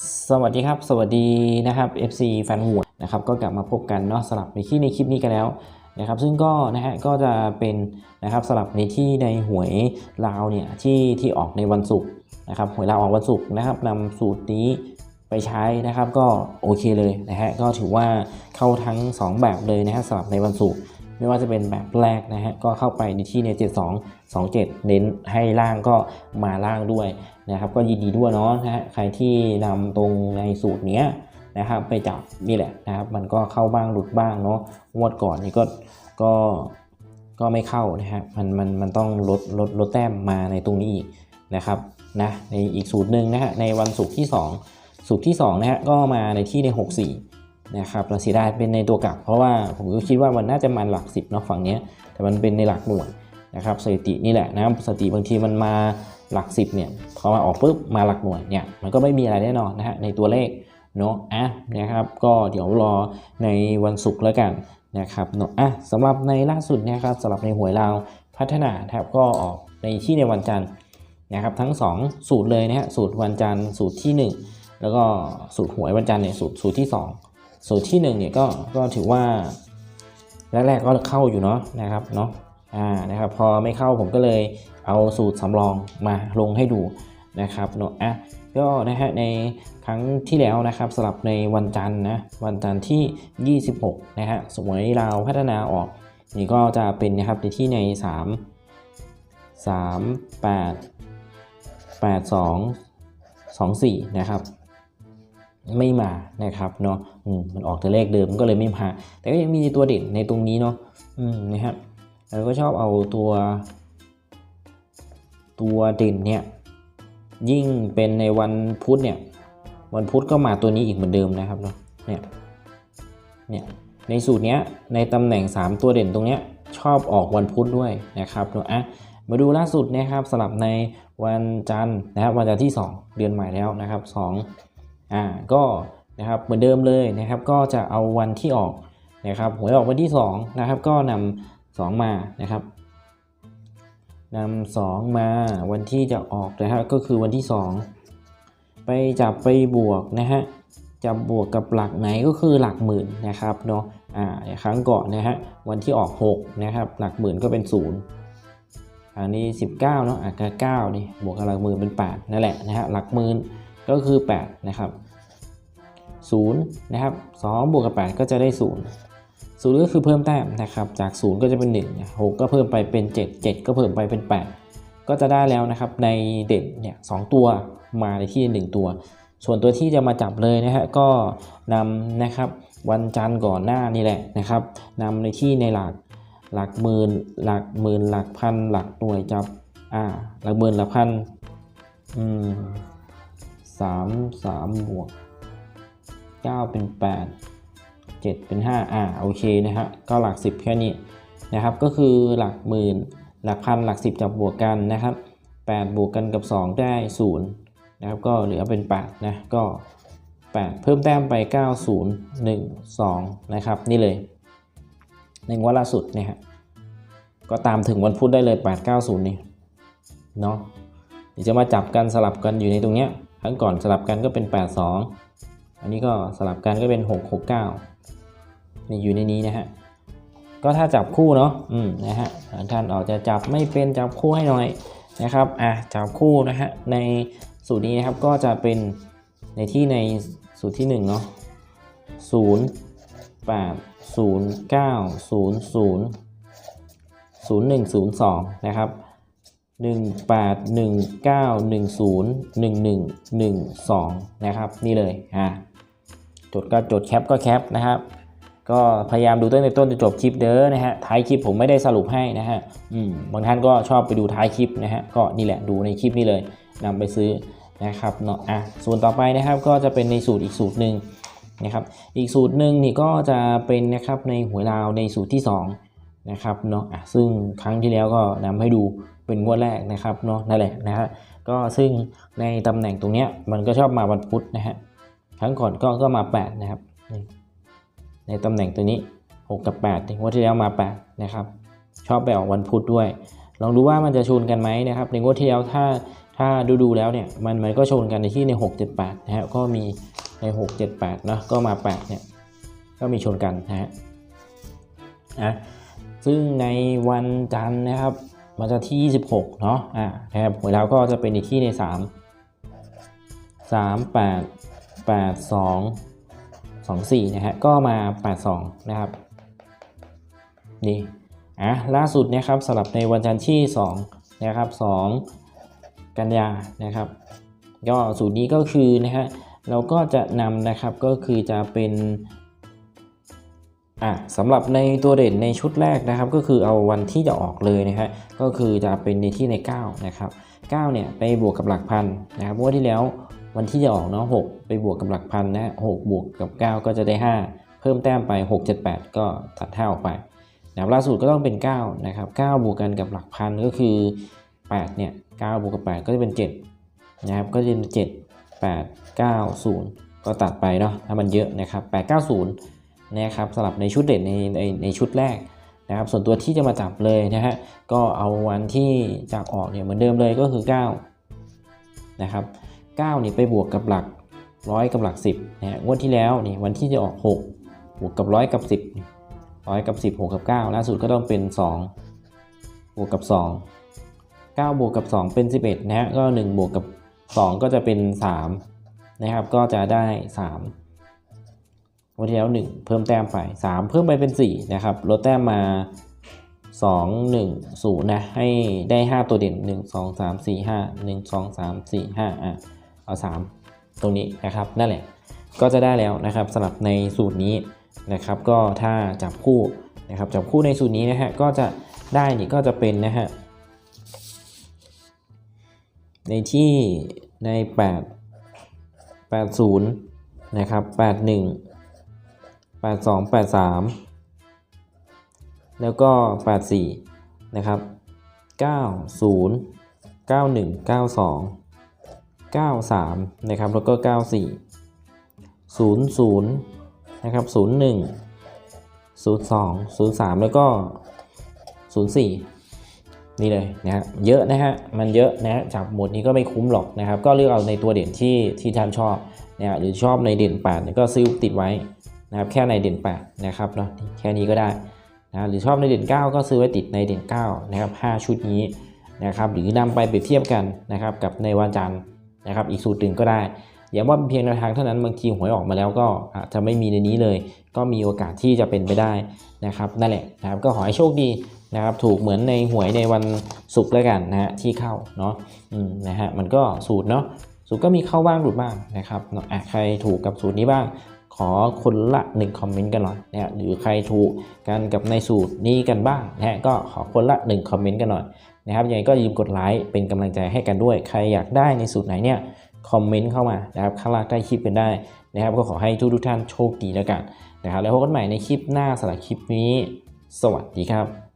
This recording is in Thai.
สวัสดีครับ สวัสดีนะครับ FC แฟนหวยนะครับก็กลับมาพบกันเนาะสลับในที่ในคลิปนี้กันแล้วนะครับซึ่งก็นะฮะก็จะเป็นนะครับสลับในที่ในหวยลาวเนี่ยที่ที่ออกในวันศุกร์นะครับหวยลาวออกวันศุกร์นะครับนำสูตรนี้ไปใช้นะครับก็โอเคเลยนะฮะก็ถือว่าเข้าทั้ง 2 แบบเลยนะฮะสลับในวันศุกร์ ไม่ว่าจะเป็นแบบแรกนะฮะก็เข้าไปในที่ใน72 27 เน้นให้ล่างก็มาล่างด้วยนะครับก็ยินดีด้วยเนาะนะฮะใครที่นำตรงในสูตรเนี้ยนะครับไปจับนี่แหละนะครับมันก็เข้าบ้างหลุดบ้างเนาะงวดก่อนนี่ก็ก็ก็ไม่เข้านะฮะมันมันมันต้องลดลดลดแต้มมาในตรงนี้อีกนะครับนะในอีกสูตรหนึ่งนะฮะในวันศุกร์ที่ 2 สูตรที่2นะฮะก็มาในที่ใน 64 นะครับเราเสียดายเป็นในตัวกลับเพราะว่าผมก็คิดว่ามันน่าจะมันหลัก10เนาะฝั่งนี้แต่มันเป็นในหลักหน่วยนะครับสถิตินี่แหละนะสถิติบางทีมันมาหลัก 10เนี่ยพอมาออกปุ๊บมาหลักหน่วยเนี่ยมันก็ไม่มีอะไรแน่นอนนะฮะในตัวเลขเนาะอะนะครับก็เดี๋ยวรอในวันศุกร์แล้วกันนะครับเนาะอะสำหรับในล่าสุดนะครับสำหรับในหวยลาวพัฒนาครับก็ออกในที่ในวันจันทร์นะครับทั้ง 2 สูตรเลยนะฮะสูตรวันจันทร์สูตรที่ 1 แล้วก็สูตรหวยวันจันทร์เนี่ยสูตรสูตรที่ 2 สูตรที่1เนี่ยก็ก็ถือว่าแรกๆก็เข้าอยู่เนาะนะครับเนาะอ่านะครับพอไม่เข้าผมก็เลยเอาสูตรสำรองมาลงให้ดูนะครับเนาะอะก็นะฮะในครั้งที่แล้วนะครับสำหรับในวันจันทร์นะวันจันทร์ที่ 26นะฮะสมวยลาพัฒนาออกนี่ก็จะเป็นนะครับในที่ใน 3 3 8 8 2 2 4นะครับไม่มานะครับเนาะ มันออกแต่เลขเดิมก็เลยไม่มาแต่ก็ยังมีตัวเด่นในตรงนี้เนาะอืมนะครับแล้วก็ชอบเอาตัว ตัวเด่นเนี่ยยิ่งเป็นในวันพุธเนี่ย วันพุธก็มาตัวนี้อีกเหมือนเดิมนะครับเนาะเนี่ยเนี่ยในสูตรเนี้ยในตำแหน่ง 3 ตัวเด่นตรงเนี้ยชอบออกวันพุธด้วยนะครับเนาะอะมาดูล่าสุดนะครับสลับในวันจันทร์นะครับวันจันทร์ที่ 2 เดือนใหม่แล้วนะครับ2อ่าก็ นะครับเหมือนเดิมเลยนะครับก็จะเอาวันที่ออกนะครับหวยออกวันที่2นะครับก็นำ2มานะครับนำสองมาวันที่จะออกนะฮะก็คือวันที่ 2 ไปจับไปบวกนะฮะจับบวกกับหลักไหนก็คือหลักหมื่นนะครับเนาะอ่าครั้งก่อนนะฮะวันที่ออก6นะครับหลักหมื่นก็เป็น 0 อันนี้ 19เนาะอะก็9นี่บวกกับหลักหมื่นเป็น 8 นั่นแหละนะฮะหลักหมื่นก็คือ 8 นะครับ 0นะครับ2บวกกับ 8 ก็จะได้0ศูนย์ก็คือเพิ่มแต้มนะครับ จากศูนย์ก็จะเป็น 1 6 ก็เพิ่มไปเป็น 7 7 ก็เพิ่มไปเป็น 8 ก็จะได้แล้วนะครับ ในเด่นเนี่ยสตัวมาในที่ 1 ตัว ส่วนตัวที่จะมาจับเลยนะฮะก็นำนะครับวันจันทร์ก่อนหน้านี่แหละนะครับนำในที่ในหลักหลักหมื่นหลักหมื่นหลักพันหลักหน่วยจับอ่าหลักหมื่นหลักพันอืมสามสามบวก เก้าเป็นแปด7เป็น 5 อ่าโอเคนะฮะก็หลัก 10 แค่นี้นะครับ ก็คือหลักหมื่น หลักพันหลัก 10 จับบวกกันนะครับ 8 บวกกันกับ 2 ได้0นะครับก็เหลือเป็น8นะก็ 8 เพิ่มแต้มไป 9 0 1 2 นะครับนี่เลยในงวดล่าสุดนะฮะก็ตามถึงวันพุธได้เลย 8 9 0 นี่เนาะเดี๋ยวจะมาจับกันสลับกันอยู่ในตรงเนี้ยครั้งก่อนสลับกันก็เป็น 8 2 อันนี้ก็สลับกันก็เป็น 6 6 9นี่อยู่ในนี้นะฮะก็ถ้าจับคู่เนาะอืมนะฮะท่านออกจะจับไม่เป็นจับคู่ให้หน่อยนะครับอะจับคู่นะฮะในสูตรนี้นะครับก็จะเป็นในที่ในสูตรที่1เนาะ0 8 0 9 0 0 0 1 0 2นะครับ1 8 1 9 1 0 1 1 1 2นะครับนี่เลยอะ จดก็จดแคปก็แคปนะครับก็พยายามดูตั้งแต่ต้นจนจบคลิปเด้อนะฮะท้ายคลิปผมไม่ได้สรุปให้นะฮะอืมบางท่านก็ชอบไปดูท้ายคลิปนะฮะก็นี่แหละดูในคลิปนี้เลยนำไปซื้อนะครับเนาะอะส่วนต่อไปนะครับก็จะเป็นในสูตรอีกสูตรหนึ่งนะครับอีกสูตรหนึ่งนี่ก็จะเป็นนะครับในหัวยลาวในสูตรที่2นะครับเนาะอะซึ่งครั้งที่แล้วก็นำให้ดูเป็นงวดแรกนะครับเนาะนั่นแหละนะฮะก็ซึ่งในตำแหน่งตรงเนี้ยมันก็ชอบมาวันพุธนะฮะ ครั้งก่อนก็ก็มา 8 นะครับ ในตำแหน่งตัวนี้ 6 กับ8ถึงว่าที่แล้วมา 8 นะครับ ชอบไปออกวันพุธด้วย ลองดูว่ามันจะชนกันไหมนะครับ ในงวดที่แล้วถ้าถ้าดูดูแล้วเนี่ยมันมันก็ชนกันในที่ใน 6 7 8 นะฮะก็มีใน 6 7 8เนะก็มา 8 เนี่ย ก็มีชนกันนะฮะอะซึ่งในวันจันทร์นะครับ มันจะที่ 26 เนาะอะนะครับหวยแล้วก็จะเป็นอีกที่ใน 3 3 8 8 2 2 4นะฮะก็มา 8 2 นะครับนี่อะล่าสุดนะครับสำหรับในวันจันทร์ที่2นะครับ2กันยานะครับก็สูตรนี้ก็คือนะฮะเราก็จะนำนะครับก็คือจะเป็นอะสำหรับในตัวเด่นในชุดแรกนะครับ ก็คือเอาวันที่จะออกเลยนะฮะก็คือจะเป็นในที่ใน 9 นะครับ 9 เนี่ยไปบวกกับหลักพันนะครับงวดที่แล้ว วันที่จะออกเนาะ6ไปบวกกับหลักพันนะฮะบวกกับ 9 ก็จะได้ 5 เพิ่มแต้มไป 6 7 8 ก็ตัด5ออกไปนะครับล่าสุดก็ต้องเป็น9นะครับ9บวกกันกับหลักพันก็คือ8เนี่ย9บวกกับ 8 ก็จะเป็น7นะครับก็จะเป็น7 8 9 0 ก็ตัดไปเนาะถ้ามันเยอะนะครับ8 9 0นะครับสำหรับในชุดเด่นในในในชุดแรกนะครับส่วนตัวที่จะมาจับเลยนะฮะก็เอาวันที่จากออกเนี่ยเหมือนเดิมเลยก็คือ9นะครับ 9นี่ไปบวกกับหลักร้อยกับหลัก 10นะฮะงวดที่แล้วนี่วันที่จะออก 6 บวกกับร้อยกับ 10ร้อยกับ 10 6 กับ 9 ล่าสุดก็ต้องเป็น 2 บวกกับ 2 9 บวกกับ 2 เป็น 11 นะฮะก็ 1 บวกกับ 2 ก็จะเป็น 3 นะครับ ก็จะได้ 3 วันที่แล้ว 1 เพิ่มแต้มไป 3 เพิ่มไปเป็น 4 นะครับ ลดแต้มมา 2 1 0 นะ ให้ได้ 5 ตัวเด่น 1 2 3 4 5 1 2 3 4 5อะ เอา 3 ตรงนี้นะครับนั่นแหละก็จะได้แล้วนะครับสำหรับในสูตรนี้นะครับ ก็ถ้าจับคู่นะครับจับคู่ในสูตรนี้นะฮะก็จะได้นี่ก็จะเป็นนะฮะในที่ใน 8 80นะครับ81 82 83 แล้วก็ 84 นะครับ 90 91 92 93 นะครับแล้วก็ 94 00 นะครับ 01 02 03 แล้วก็ 04 นี่เลยนะฮะเยอะนะฮะมันเยอะนะฮะจากหมดนี้ก็ไม่คุ้มหรอกนะครับ ก็เลือกเอาในตัวเด่นที่ที่ท่านชอบนะฮะหรือชอบในเด่น8ก็ซื้อติดไว้นะครับแค่ในเด่น8นะครับเนาะแค่นี้ก็ได้นะหรือชอบในเด่น 9 ก็ซื้อไว้ติดในเด่น9นะครับ5ชุดนี้นะครับหรือนำไปเปรียบเทียบกันนะครับกับในวันจันทร์ นะครับอีกสูตรหนึ่งก็ได้อย่าว่าเป็นเพียงแนวทางเท่านั้นบางทีหวยออกมาแล้วก็จะไม่มีในนี้เลย ก็มีโอกาสที่จะเป็นไปได้นะครับนั่นแหละนะครับก็ขอให้โชคดีนะครับถูกเหมือนในหวยในวันศุกร์แล้วกันนะฮะที่เข้าเนาะอืมนะฮะมันก็สูตรเนาะสูตรก็มีเข้าบ้างหลุดบ้างนะครับเอะใครถูกกับสูตรนี้บ้าง ขอคนละ1คอมเมนต์กันหน่อยนะฮะหรือใครถูกกันกับในสูตรนี้กันบ้างนะฮะก็ขอคนละ1คอมเมนต์กันหน่อยนะครับยังไงก็อย่าลืมกดไลค์เป็นกำลังใจให้กันด้วย ใครอยากได้ในสูตรไหนเนี่ยคอมเมนต์เข้ามานะครับข้างล่างใต้คลิปกันได้นะครับ ก็ขอให้ทุกทุกท่านโชคดีแล้วกันนะครับแล้วพบกันใหม่ในคลิปหน้าสำหรับคลิปนี้ สวัสดีครับ